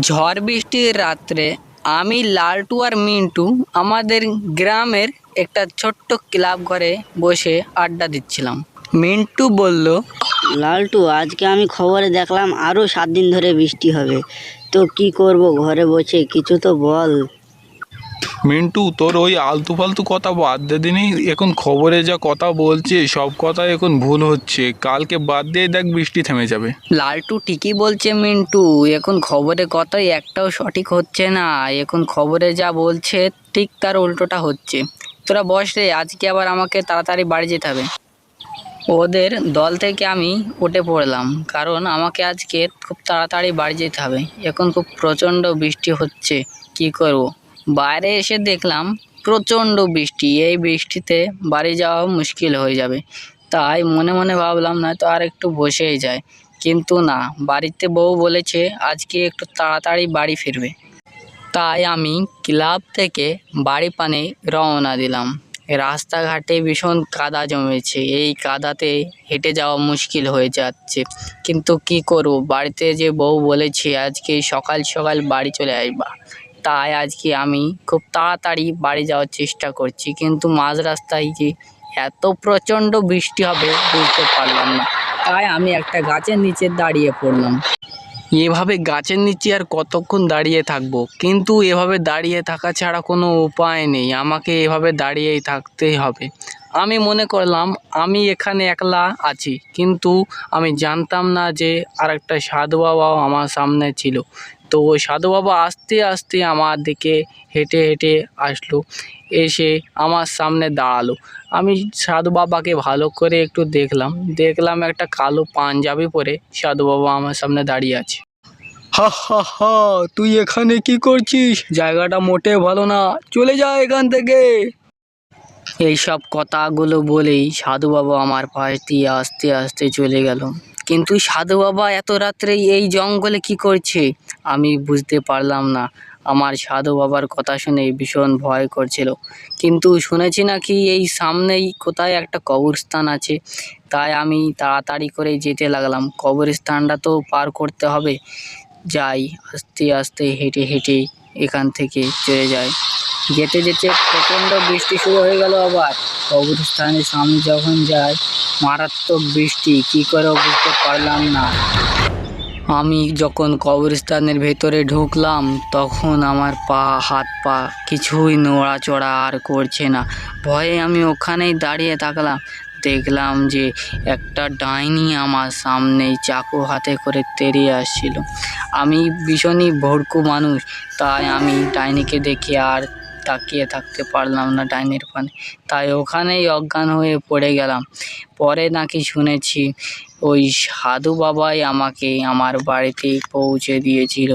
ঝড় বৃষ্টির রাত্রে আমি লালটু আর মিন্টু আমাদের গ্রামের একটা ছোট্ট ক্লাব ঘরে বসে আড্ডা দিচ্ছিলাম। মিন্টু বলল, লালটু, আজকে আমি খবরে দেখলাম আরও সাত দিন ধরে বৃষ্টি হবে। তো কি করব ঘরে বসে কিছু তো বল। মিন্টু, তোর ওই আলতু ফালতু কথা বাদ দে দিনই এখন খবরে যা কথা বলছে, সব কথা এখন ভুল হচ্ছে। কালকে বাদ দিয়ে দেখ বৃষ্টি থেমে যাবে। লালটু ঠিকই বলছে মিন্টু, এখন খবরে কথাই একটাও সঠিক হচ্ছে না। এখন খবরে যা বলছে, ঠিক তার উল্টোটা হচ্ছে। তোরা বস রে, আজকে আবার আমাকে তাড়াতাড়ি বাড়ি যেতে হবে। ওদের দল থেকে আমি উঠে পড়লাম, কারণ আমাকে আজকে খুব তাড়াতাড়ি বাড়ি যেতে হবে। এখন খুব প্রচণ্ড বৃষ্টি হচ্ছে, কি করব? বাইরে এসে দেখলাম প্রচণ্ড বৃষ্টি। এই বৃষ্টিতে বাড়ি যাওয়া মুশকিল হয়ে যাবে। তাই মনে মনে ভাবলাম না তো আর একটু বসেই যায় কিন্তু না, বাড়িতে বউ বলেছে আজকে একটু তাড়াতাড়ি বাড়ি ফিরবে। তাই আমি ক্লাব থেকে বাড়ি পানে রওনা দিলাম। রাস্তাঘাটে ভীষণ কাদা জমেছে। এই কাদাতে হেঁটে যাওয়া মুশকিল হয়ে যাচ্ছে। কিন্তু কি করব? বাড়িতে যে বউ বলেছে, আজকে সকাল সকাল বাড়ি চলে আসবা। তাই আজকে আমি খুব তাড়াতাড়ি বাড়ি যাওয়ার চেষ্টা করছি। কিন্তু মাঝ রাস্তায় যে এত প্রচণ্ড বৃষ্টি হবে বুঝতে পারলাম না। তাই আমি একটা গাছের নিচে দাঁড়িয়ে পড়লাম। এভাবে গাছের নিচে আর কতক্ষণ দাঁড়িয়ে থাকব? কিন্তু এভাবে দাঁড়িয়ে থাকা ছাড়া কোনো উপায় নেই। আমাকে এভাবে দাঁড়িয়েই থাকতেই হবে। আমি মনে করলাম আমি এখানে একলা আছি, কিন্তু আমি জানতাম না যে আর একটা সাধু বাবাও আমার সামনে ছিল। তো ওই সাধু বাবা আস্তে আস্তে আমার দিকে হেঁটে হেঁটে আসলো, এসে আমার সামনে দাঁড়াল। আমি সাধু বাবাকে ভালো করে একটু দেখলাম দেখলাম একটা কালো পাঞ্জাবি পরে সাধু বাবা আমার সামনে দাঁড়িয়ে আছে। হা হা হা, তুই এখানে কি করছিস? জায়গাটা মোটে ভালো না, চলে যা এখান থেকে। এইসব কথাগুলো বলেই সাধু বাবা আমার পাশ দিয়ে আস্তে আস্তে চলে গেল। কিন্তু সাধু বাবা এত রাত্রে এই জঙ্গলে কি করছে? আমি বুঝতে পারলাম না। আমার সাধু বাবার কথা শুনে ভীষণ ভয় করছিল। কিন্তু শুনেছি নাকি এই সামনেই কোথায় একটা কবরস্থান আছে। তাই আমি তাড়াতাড়ি করে যেতে লাগলাম। কবরস্থানটা তো পার করতে হবে। যাই, আস্তে আস্তে হেঁটে হেঁটে এখান থেকে চলে যাই। যেতে যেতে প্রচণ্ড বৃষ্টি শুরু হয়ে গেল আবার। কবরস্থানের সামনে যখন যাই মারাত্মক বৃষ্টি, কী করে বুঝতে পারলাম না। আমি যখন কবরস্থানের ভেতরে ঢুকলাম, তখন আমার পা, হাত পা কিছুই নড়াচড়া আর করছে না। ভয়ে আমি ওখানেই দাঁড়িয়ে থাকলাম। দেখলাম যে একটা ডাইনি আমার সামনেই চাকু হাতে করে তেড়িয়ে আসছিল। আমি ভীষণই ভড়কু মানুষ, তাই আমি ডাইনিকে দেখে আর তাকিয়ে থাকতে পারলাম না ডাইনির পানে। তাই ওখানেই অজ্ঞান হয়ে পড়ে গেলাম। পরে নাকি শুনেছি, ওই সাধু বাবাই আমাকে আমার বাড়িতে পৌঁছে দিয়েছিল।